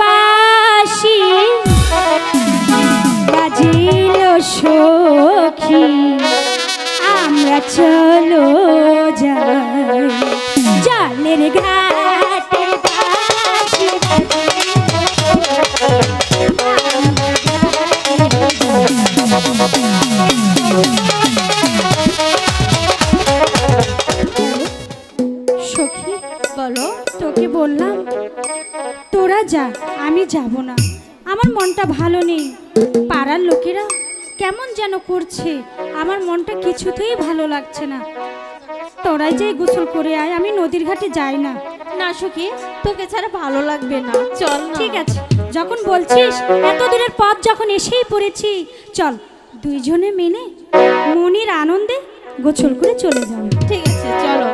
বাসি বাজিল সখী আমরা চলো যাই। জলের ঘাটে কেমন যেন করছে। আমার মনটা কিছুতেই ভালো লাগছে না। তোরাই যে গোসল করে আয় আমি নদীর ঘাটে যাই না। না সখী তোকে ছাড়া ভালো লাগবে না। চল ঠিক আছে যখন বলছিস এত দূরের পথ যখন এসেই পড়েছি চল দুইজনে মেনে মনির আনন্দে গোসল করে চলে যাব। ঠিক আছে চলো।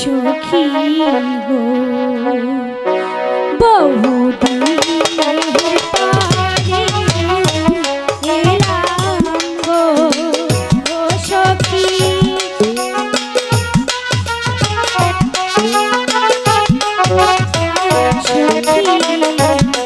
সখী গো বহুদিনের পরে এলাম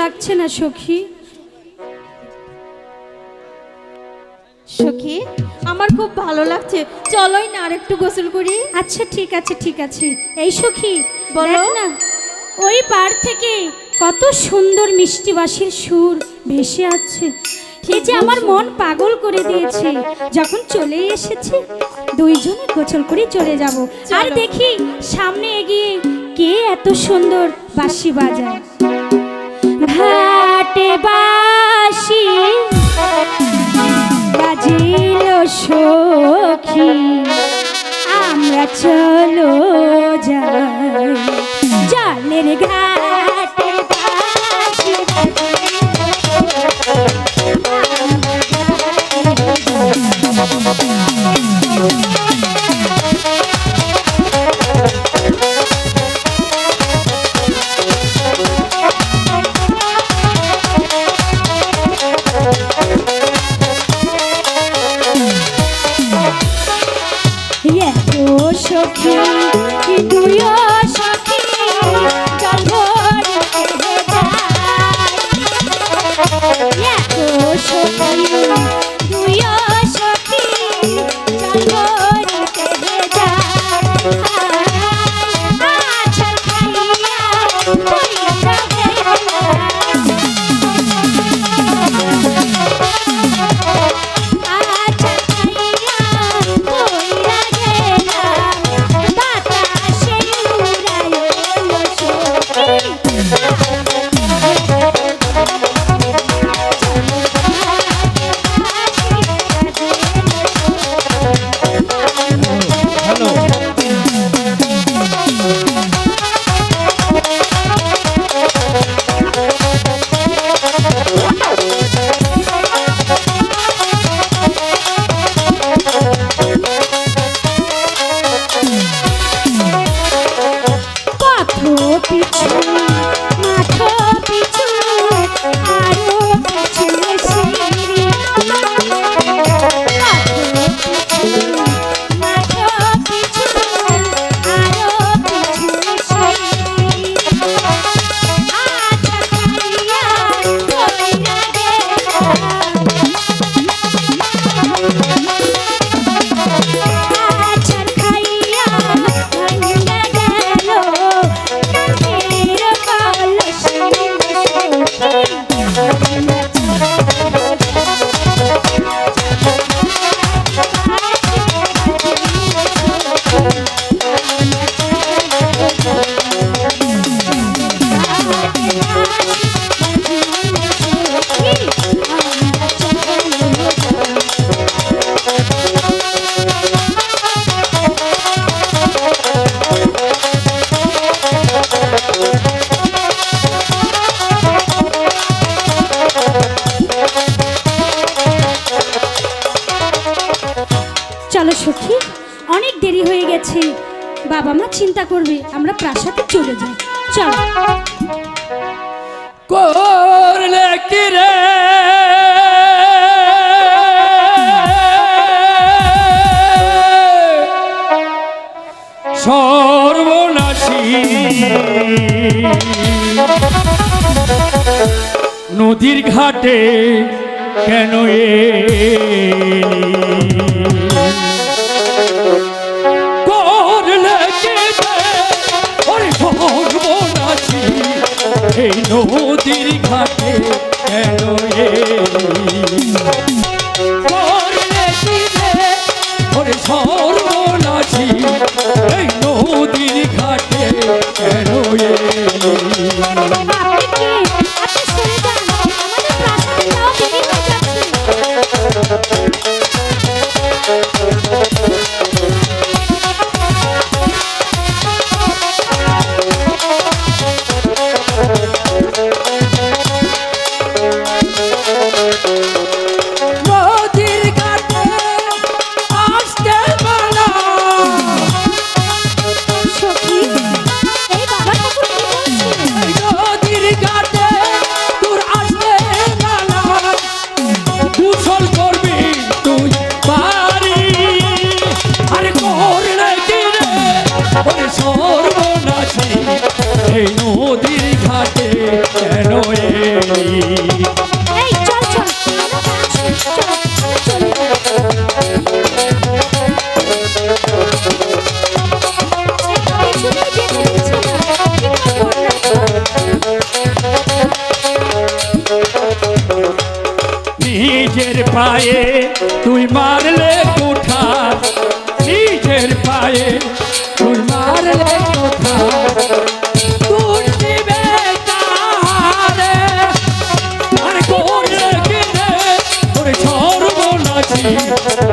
লাগছে না সখী? সখী আমার খুব ভালো লাগছে। চলোই না আরেকটু গোসল করি। আচ্ছা ঠিক আছে ঠিক আছে। এই সখী বলো। না ওই পার থেকে কত সুন্দর মিষ্টি বাঁশির সুর ভেসে আছে এই যে আমার মন পাগল করে দিয়েছে। যখন চলে এসেছে দুইজনে গোছল করে চলে যাব। আর দেখি সামনে এগিয়ে কে এত সুন্দর বাঁশি বাজায়। ঘাটে বাঁশি এতো সখী দুইও সখী? যায় এতো সখী দুইও সখী ভরিতে যায় সখী, অনেক দেরি হয়ে গেছে। বাবা মা চিন্তা করবে, আমরা প্রাসাদে চলে যাই। চল। করলে সর্বনাশী। নদীর ঘাটে কেন এ সেই নদীর ঘাটে কেন সর্বনাশী এই নদীর ঘাটে কেন এই চল চল চল। নিজের পায়ে তুই মারলে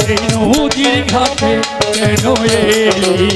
এই নদীর ঘাটে কেন এলি